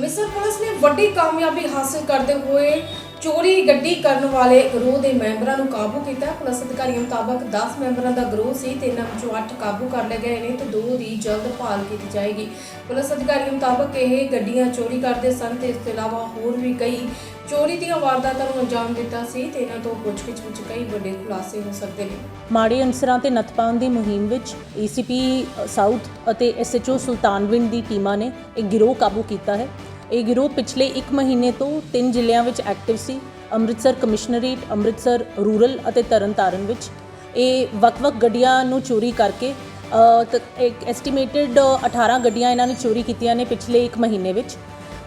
Amritsar police ਨੇ ਵੱਡੀ ਕਾਮਯਾਬੀ ਹਾਸਲ ਕਰਦੇ ਹੋਏ ਚੋਰੀ ਗੱਡੀ ਕਰਨ ਵਾਲੇ ਗਰੋਹ ਦੇ ਮੈਂਬਰਾਂ ਨੂੰ ਕਾਬੂ ਕੀਤਾ। ਪੁਲਿਸ ਅਧਿਕਾਰੀਆਂ ਮੁਤਾਬਕ 10 ਮੈਂਬਰਾਂ ਦਾ ਗਰੋਹ ਸੀ ਤੇ ਇਹਨਾਂ ਵਿੱਚੋਂ 8 ਕਾਬੂ ਕਰ ਲਏ ਗਏ ਨੇ ਤੇ ਦੋ ਦੀ ਜਲਦ ਭਾਲ ਕੀਤੀ ਜਾਏਗੀ। ਪੁਲਿਸ ਅਧਿਕਾਰੀਆਂ ਮੁਤਾਬਕ ਇਹ ਗੱਡੀਆਂ ਚੋਰੀ ਕਰਦੇ ਸਨ ਤੇ ਇਸ ਤੋਂ ਇਲਾਵਾ ਹੋਰ ਵੀ ਕਈ ਚੋਰੀ ਦੀਆਂ ਵਾਰਦਾਤਾਂ ਨੂੰ ਅੰਜਾਮ ਦਿੱਤਾ ਸੀ ਤੇ ਇਹਨਾਂ ਤੋਂ ਪੁੱਛਗਿੱਛ ਵਿੱਚ ਕਈ ਵੱਡੇ ਖੁਲਾਸੇ ਹੋ ਸਕਦੇ ਨੇ। ਮਾੜੇ ਅਨਸਰਾਂ ਤੇ ਨੱਥ ਪਾਉਣ ਦੀ ਮੁਹਿੰਮ ਵਿੱਚ ਏਸੀਪੀ ਸਾਊਥ ਅਤੇ ਐਸਐਚਓ ਸੁਲਤਾਨਵਿੰਡ ਦੀ ਟੀਮਾਂ ਨੇ ਇੱਕ ਗਿਰੋਹ ਕਾਬੂ ਕੀਤਾ ਹੈ। ਇਹ ਗਿਰੋਹ ਪਿਛਲੇ 1 ਮਹੀਨੇ ਤੋਂ ਤਿੰਨ ਜ਼ਿਲ੍ਹਿਆਂ ਵਿੱਚ ਐਕਟਿਵ ਸੀ ਅੰਮ੍ਰਿਤਸਰ ਕਮਿਸ਼ਨਰੇਟ ਅੰਮ੍ਰਿਤਸਰ ਰੂਰਲ ਅਤੇ ਤਰਨਤਾਰਨ ਵਿੱਚ। ਇਹ ਵੱਖ-ਵੱਖ ਗੱਡੀਆਂ ਨੂੰ ਚੋਰੀ ਕਰਕੇ ਅ, ਤ- ਇੱਕ ਐਸਟੀਮੇਟਡ 18 ਗੱਡੀਆਂ ਇਹਨਾਂ ਨੇ ਚੋਰੀ ਕੀਤੀਆਂ ਨੇ ਪਿਛਲੇ 1 ਮਹੀਨੇ ਵਿੱਚ।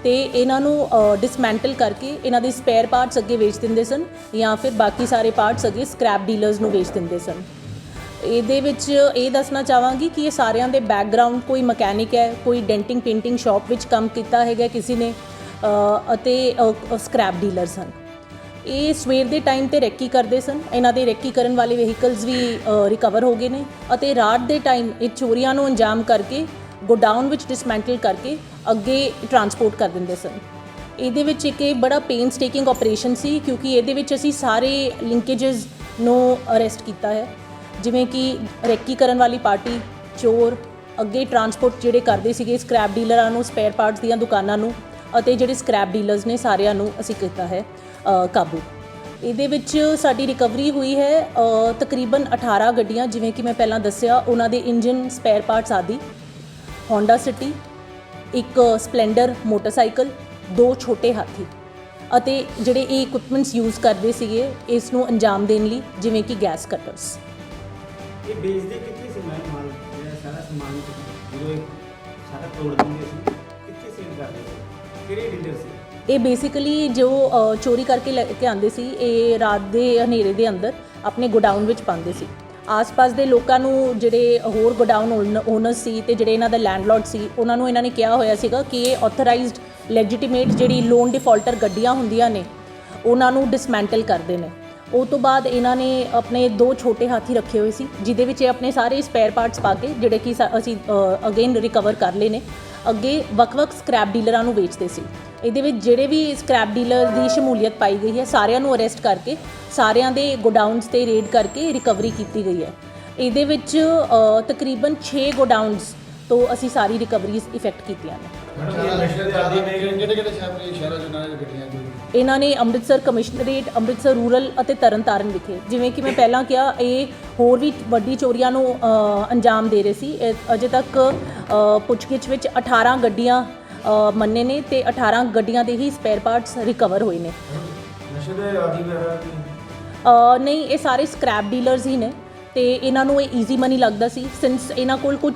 ਤੇ ਇਹਨਾਂ ਨੂੰ ਡਿਸਮੈਂਟਲ ਕਰਕੇ ਇਹਨਾਂ ਦੇ ਸਪੇਅਰ ਪਾਰਟਸ ਅੱਗੇ ਵੇਚ ਦਿੰਦੇ ਸਨ ਜਾਂ ਫਿਰ ਬਾਕੀ ਸਾਰੇ ਪਾਰਟਸ ਅੱਗੇ ਸਕ੍ਰੈਪ ਡੀਲਰਸ ਨੂੰ ਵੇਚ ਦਿੰਦੇ ਸਨ। ਇਹਦੇ ਵਿੱਚ ਇਹ ਦੱਸਣਾ ਚਾਹਾਂਗੀ ਕਿ ਇਹ ਸਾਰਿਆਂ ਦੇ ਬੈਕਗ੍ਰਾਉਂਡ ਕੋਈ ਮਕੈਨਿਕ ਹੈ, ਕੋਈ ਡੈਂਟਿੰਗ ਪੇਂਟਿੰਗ ਸ਼ਾਪ ਵਿੱਚ ਕੰਮ ਕੀਤਾ ਹੈਗਾ ਕਿਸੇ ਨੇ ਅਤੇ ਸਕ੍ਰੈਪ ਡੀਲਰਸ ਹਨ ਇਹ ਸਵੇਰ ਦੇ ਟਾਈਮ ਤੇ ਰੈਕੀ ਕਰਦੇ ਸਨ। ਇਹਨਾਂ ਦੇ ਰੈਕੀ ਕਰਨ ਵਾਲੇ ਵਹੀਕਲਸ ਵੀ ਰਿਕਵਰ ਹੋ ਗਏ ਨੇ ਅਤੇ ਰਾਤ ਦੇ ਟਾਈਮ ਇਹ ਚੋਰੀਆਂ ਨੂੰ ਅੰਜਾਮ ਕਰਕੇ, ਗੋਡਾਊਨ ਵਿੱਚ ਡਿਸਮੈਂਟਲ ਕਰਕੇ ਅੱਗੇ ਟਰਾਂਸਪੋਰਟ ਕਰ ਦਿੰਦੇ ਸਨ। ਇਹਦੇ ਵਿੱਚ ਇੱਕ ਇਹ ਬੜਾ ਪੇਨਸ ਟੇਕਿੰਗ ਆਪਰੇਸ਼ਨ ਸੀ ਕਿਉਂਕਿ ਇਹਦੇ ਵਿੱਚ ਅਸੀਂ ਸਾਰੇ ਲਿੰਕੇजेस ਨੂੰ ਅਰੈਸਟ ਕੀਤਾ ਹੈ। ਜਿਵੇਂ ਕਿ ਰੈਕੀ ਕਰਨ ਵਾਲੀ ਪਾਰਟੀ, ਚੋਰ, ਅੱਗੇ ਟਰਾਂਸਪੋਰਟ ਜਿਹੜੇ ਕਰਦੇ ਸੀਗੇ ਸਕ੍ਰੈਪ ਡੀਲਰਾਂ ਨੂੰ ਸਪੇਅਰ ਪਾਰਟਸ ਦੀਆਂ ਦੁਕਾਨਾਂ ਨੂੰ ਅਤੇ ਜਿਹੜੇ ਸਕ੍ਰੈਪ ਡੀਲਰਸ ਨੇ ਸਾਰਿਆਂ ਨੂੰ ਅਸੀਂ ਕੀਤਾ ਹੈ ਕਾਬੂ। ਇਹਦੇ ਵਿੱਚ ਸਾਡੀ ਰਿਕਵਰੀ ਹੋਈ ਹੈ ਤਕਰੀਬਨ 18 ਗੱਡੀਆਂ, ਜਿਵੇਂ ਕਿ ਮੈਂ ਪਹਿਲਾਂ ਦੱਸਿਆ, ਉਹਨਾਂ ਦੇ ਇੰਜਨ ਸਪੇਅਰ ਪਾਰਟਸ ਆਦਿ। Honda ਸਿਟੀ ਇੱਕ ਸਪਲੈਂਡਰ ਮੋਟਰਸਾਈਕਲ, ਦੋ ਛੋਟੇ ਹਾਥੀ ਅਤੇ ਜਿਹੜੇ ਇਹ ਇਕਵਿਪਮੈਂਟਸ ਯੂਜ਼ ਕਰਦੇ ਸੀਗੇ, ਇਸ ਨੂੰ ਅੰਜਾਮ ਦੇਣ ਲਈ, ਜਿਵੇਂ ਕਿ ਗੈਸ ਕਟਰਸ ਇਹ ਵੇਚਦੇ ਕਿੱਥੇ ਸੀ ਮੈਂ ਮਾਲ ਜਿਹੜਾ ਸਾਰਾ ਸਮਾਨ ਜਦੋਂ ਇਹ ਸਾਰਾ ਤੋੜ ਦਿੰਦੇ ਸੀ ਕਿੱਥੇ ਸੇਲ ਕਰਦੇ ਸੀ? ਕਿਹੜੇ ਡੀਲਰ ਸੀ। ਇਹ ਬੇਸਿਕਲੀ ਜੋ ਅ, ਚੋਰੀ ਕਰਕੇ ਲੈ ਕੇ ਆਉਂਦੇ ਸੀ ਇਹ ਰਾਤ ਦੇ ਹਨੇਰੇ ਦੇ ਅੰਦਰ ਆਪਣੇ ਗੋਡਾਊਨ ਵਿੱਚ ਪਾਉਂਦੇ ਸੀ। ਆਸ-ਪਾਸ ਦੇ ਲੋਕਾਂ ਨੂੰ ਜਿਹੜੇ ਹੋਰ ਗੋਡਾਊਨ ਓਨਰ ਸੀ ਤੇ ਜਿਹੜੇ ਇਹਨਾਂ ਦਾ ਲੈਂਡਲਾਰਡ ਸੀ ਉਹਨਾਂ ਨੂੰ ਇਹਨਾਂ ਨੇ ਕਿਹਾ ਹੋਇਆ ਸੀਗਾ ਕਿ ਇਹ ਆਥੋਰਾਈਜ਼ਡ ਲੈਜੀਟੀਮੇਟ ਜਿਹੜੀ ਲੋਨ ਡਿਫਾਲਟਰ ਗੱਡੀਆਂ ਹੁੰਦੀਆਂ ਨੇ ਉਹਨਾਂ ਨੂੰ ਡਿਸਮੈਂਟਲ ਕਰਦੇ ਨੇ। ਉਹ ਤੋਂ ਬਾਅਦ ਇਹਨਾਂ ਨੇ ਆਪਣੇ ਦੋ ਛੋਟੇ ਹਾਥੀ ਰੱਖੇ ਹੋਏ ਸੀ ਜਿਦੇ ਵਿੱਚ ਇਹ ਆਪਣੇ ਸਾਰੇ ਸਪੇਅਰ ਪਾਰਟਸ ਪਾ ਕੇ ਜਿਹੜੇ ਕਿ ਸਾ- ਅਸੀਂ ਅਗੇਨ ਰਿਕਵਰ ਕਰ ਲਏ ਨੇ। ਅੱਗੇ ਵੱਖ-ਵੱਖ ਸਕ੍ਰੈਪ ਡੀਲਰਾਂ ਨੂੰ ਵੇਚਦੇ ਸੀ। ਇਹਦੇ ਵਿੱਚ ਜਿਹੜੇ ਵੀ ਸਕ੍ਰੈਪ ਡੀਲਰ ਦੀ ਸ਼ਮੂਲੀਅਤ ਪਾਈ ਗਈ ਹੈ ਸਾਰਿਆਂ ਨੂੰ ਅਰੈਸਟ ਕਰਕੇ ਸਾਰਿਆਂ ਦੇ ਗੋਡਾਊਨਸ ਤੇ ਰੇਡ ਕਰਕੇ ਰਿਕਵਰੀ ਕੀਤੀ ਗਈ ਹੈ। ਇਹਦੇ ਵਿੱਚ ਅ, ਤਕਰੀਬਨ 6 ਗੋਡਾਊਨਸ ਤੋਂ ਅਸੀਂ ਸਾਰੀ ਰਿਕਵਰੀਜ਼ ਇਫੈਕਟ ਕੀਤੀਆਂ ਨੇ। ਇਹਨਾਂ ਨੇ ਅੰਮ੍ਰਿਤਸਰ ਕਮਿਸ਼ਨਰੇਟ ਅੰਮ੍ਰਿਤਸਰ ਰੂਰਲ ਅਤੇ ਤਰਨਤਾਰਨ ਵਿਖੇ ਜਿਵੇਂ ਕਿ ਮੈਂ ਪਹਿਲਾਂ ਕਿਹਾ ਇਹ ਹੋਰ ਵੀ ਵੱਡੀ ਚੋਰੀਆਂ ਨੂੰ ਅ, ਅੰਜਾਮ ਦੇ ਰਹੇ ਸੀ। ਇਹ ਅਜੇ ਤੱਕ ਅ, ਪੁੱਛਗਿੱਛ ਵਿੱਚ 18 ਗੱਡੀਆਂ ਅ, ਮੰਨੇ ਨੇ ਤੇ 18 ਗੱਡੀਆਂ ਦੇ ਹੀ ਸਪੇਅਰ ਪਾਰਟਸ ਰਿਕਵਰ ਹੋਏ ਨੇ। ਨਸ਼ੇ ਦੇ ਆਦੀ ਵਗੈਰਾ ਦੀ ਅ, ਨਹੀਂ ਇਹ ਸਾਰੇ ਸਕ੍ਰੈਪ ਡੀਲਰਸ ਹੀ ਨੇ। ਤੇ ਇਹਨਾਂ ਨੂੰ ਇਹ ਈਜ਼ੀ ਮਨੀ ਲੱਗਦਾ ਸੀ ਸਿੰਸ ਇਹਨਾਂ ਕੋਲ ਕੁਝ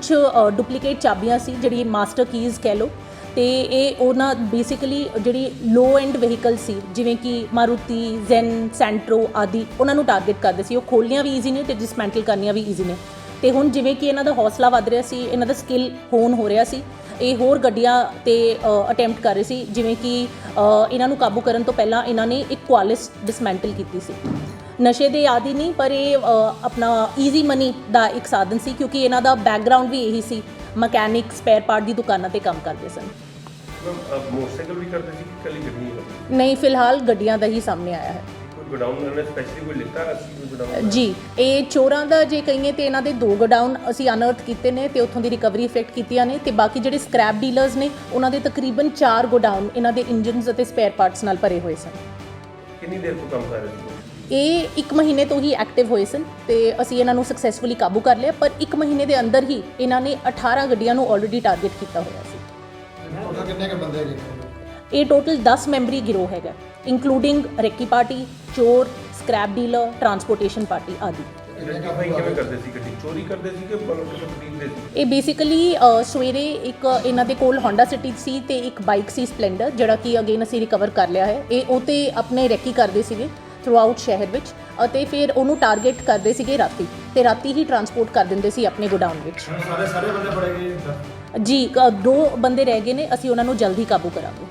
ਡੁਪਲੀਕੇਟ ਚਾਬੀਆਂ ਸੀ, ਜਿਹੜੀ ਮਾਸਟਰ ਕੀਜ਼ ਕਹਿ ਲਓ, ਤੇ ਇਹ ਉਹਨਾਂ ਬੇਸਿਕਲੀ ਜਿਹੜੀ ਲੋ ਐਂਡ ਵਹੀਕਲ ਸੀ, ਜਿਵੇਂ ਕਿ ਮਾਰੂਤੀ ਜ਼ੈਨ ਸੈਂਟਰੋ ਆਦਿ, ਉਹਨਾਂ ਨੂੰ ਟਾਰਗੇਟ ਕਰਦੇ ਸੀ। ਉਹ ਖੋਲ੍ਹਣੀਆਂ ਵੀ ਈਜ਼ੀ ਨੇ ਤੇ ਡਿਸਮੈਂਟਲ ਕਰਨੀਆਂ ਵੀ ਈਜ਼ੀ ਨੇ। ਤੇ ਹੁਣ ਜਿਵੇਂ ਕਿ ਇਹਨਾਂ ਦਾ ਹੌਸਲਾ ਵੱਧ ਰਿਹਾ ਸੀ, ਇਹਨਾਂ ਦਾ ਸਕਿੱਲ ਹੋਣ ਹੋ ਰਿਹਾ ਸੀ, ਇਹ ਹੋਰ ਗੱਡੀਆਂ ਤੇ ਅਟੈਂਪਟ ਕਰ ਰਹੇ ਸੀ, ਜਿਵੇਂ ਕਿ ਇਹਨਾਂ ਨੂੰ ਕਾਬੂ ਕਰਨ ਤੋਂ ਪਹਿਲਾਂ ਇਹਨਾਂ ਨੇ ਇੱਕ ਕੁਆਲਿਸ ਡਿਸਮੈਂਟਲ ਕੀਤੀ ਸੀ। ਨਸ਼ੇ ਦੇ ਆਦੀ ਨਹੀਂ ਪਰ ਇਹ ਆਪਣਾ ਈਜ਼ੀ ਮਨੀ ਦਾ ਇੱਕ ਸਾਧਨ ਸੀ ਕਿਉਂਕਿ ਇਹਨਾਂ ਦਾ ਬੈਕਗ੍ਰਾਉਂਡ ਵੀ ਇਹੀ ਸੀ ਮਕੈਨਿਕ ਸਪੇਅਰ ਪਾਰਟ ਦੀ ਦੁਕਾਨਾਂ ਤੇ ਕੰਮ ਕਰਦੇ ਸਨ। ਮੈਮ ਮੋਟਰਸਾਈਕਲ ਵੀ ਕਰਦੇ ਸੀ ਕਿ ਕੱਲੀ ਗੱਡੀ ਹੀ ਨਹੀਂ ਫਿਲਹਾਲ ਗੱਡੀਆਂ ਦਾ ਹੀ ਸਾਹਮਣੇ ਆਇਆ ਹੈ। ਕੋਈ ਗੋਡਾਊਨ ਨੇ ਸਪੈਸ਼ਲੀ ਕੋਈ ਲਿੱਤਾ ਅਸੀਂ ਕੋਈ ਗੋਡਾਊਨ ਜੀ ਇਹ ਚੋਰਾਂ ਦਾ ਜੇ ਕਹੀਏ ਤੇ ਇਹਨਾਂ ਦੇ ਦੋ ਗੋਡਾਊਨ ਅਸੀਂ ਅਨਅਰਥ ਕੀਤੇ ਨੇ ਤੇ ਉੱਥੋਂ ਦੀ ਰਿਕਵਰੀ ਇਫੈਕਟ ਕੀਤੀਆਂ ਨੇ ਤੇ ਬਾਕੀ ਜਿਹੜੇ ਸਕ੍ਰੈਪ ਡੀਲਰਸ ਨੇ ਉਹਨਾਂ ਦੇ ਤਕਰੀਬਨ 4 ਗੋਡਾਊਨ ਇਹਨਾਂ ਦੇ ਇੰਜਨਸ ਅਤੇ ਸਪੇਅਰ ਪਾਰਟਸ ਨਾਲ ਭਰੇ ਹੋਏ ਸਨ। ਕਿੰਨੀ ਦੇਰ ਤੋਂ ਕੰਮ ਕਰ ਰਹੇ ਸੀ ਇਹ 1 ਮਹੀਨੇ ਤੋਂ ਹੀ ਐਕਟਿਵ ਹੋਏ ਸਨ ਤੇ ਅਸੀਂ ਇਹਨਾਂ ਨੂੰ ਸਕਸੈਸਫੁਲੀ ਕਾਬੂ ਕਰ ਲਿਆ ਪਰ 1 ਮਹੀਨੇ ਦੇ ਅੰਦਰ ਹੀ ਇਹਨਾਂ ਨੇ 18 ਗੱਡੀਆਂ ਨੂੰ ਆਲਰੇਡੀ ਟਾਰਗੇਟ ਕੀਤਾ ਹੋਇਆ ਸੀ। ਟੋਟਲ ਕਿੰਨੇ ਕ ਬੰਦੇ ਹੈਗੇ? ਇਹ ਟੋਟਲ 10 ਮੈਂਬਰੀ ਗਿਰੋਹ ਹੈਗਾ ਇਨਕਲੂਡਿੰਗ ਰੈਕੀ ਪਾਰਟੀ ਚੋਰ ਸਕ੍ਰੈਪ ਡੀਲਰ ਟਰਾਂਸਪੋਰਟੇਸ਼ਨ ਪਾਰਟੀ ਆਦਿ। ਆਈਡੈਂਟੀਫਾਈ ਕਿਵੇਂ ਕਰਦੇ ਸੀ ਗੱਡੀ? ਚੋਰੀ ਕਰਦੇ ਸੀ ਕਿ ਮਤਲਬ ਕਿ ਖਰੀਦਦੇ ਸੀ? ਇਹ ਬੇਸਿਕਲੀ ਸਵੇਰੇ ਇੱਕ ਇਹਨਾਂ ਦੇ ਕੋਲ Honda City ਸੀ ਤੇ ਇੱਕ ਬਾਈਕ ਸੀ ਸਪਲੈਂਡਰ ਜਿਹੜਾ ਕਿ ਅਗੇਨ ਅਸੀਂ ਰਿਕਵਰ ਕਰ ਲਿਆ ਹੈ। ਇਹ ਉਹ ਤੇ ਆਪਣੇ ਰੈਕੀ ਕਰਦੇ ਸੀਗੇ। ਥਰੂ ਆਊਟ ਸ਼ਹਿਰ ਵਿੱਚ ਅਤੇ ਫਿਰ ਉਹਨੂੰ ਟਾਰਗੇਟ ਕਰਦੇ ਸੀਗੇ ਰਾਤੀ ਤੇ ਰਾਤੀ ਹੀ ਟਰਾਂਸਪੋਰਟ ਕਰ ਦਿੰਦੇ ਸੀ ਆਪਣੇ ਗੋਡਾਊਨ ਵਿੱਚ। ਸਾਰੇ ਸਾਰੇ ਬੰਦੇ ਫੜੇ ਗਏ ਜੀ ਅ, ਦੋ ਬੰਦੇ ਰਹਿ ਗਏ ਨੇ ਅਸੀਂ ਉਹਨਾਂ ਨੂੰ ਜਲਦੀ ਕਾਬੂ ਕਰਾਂਗੇ।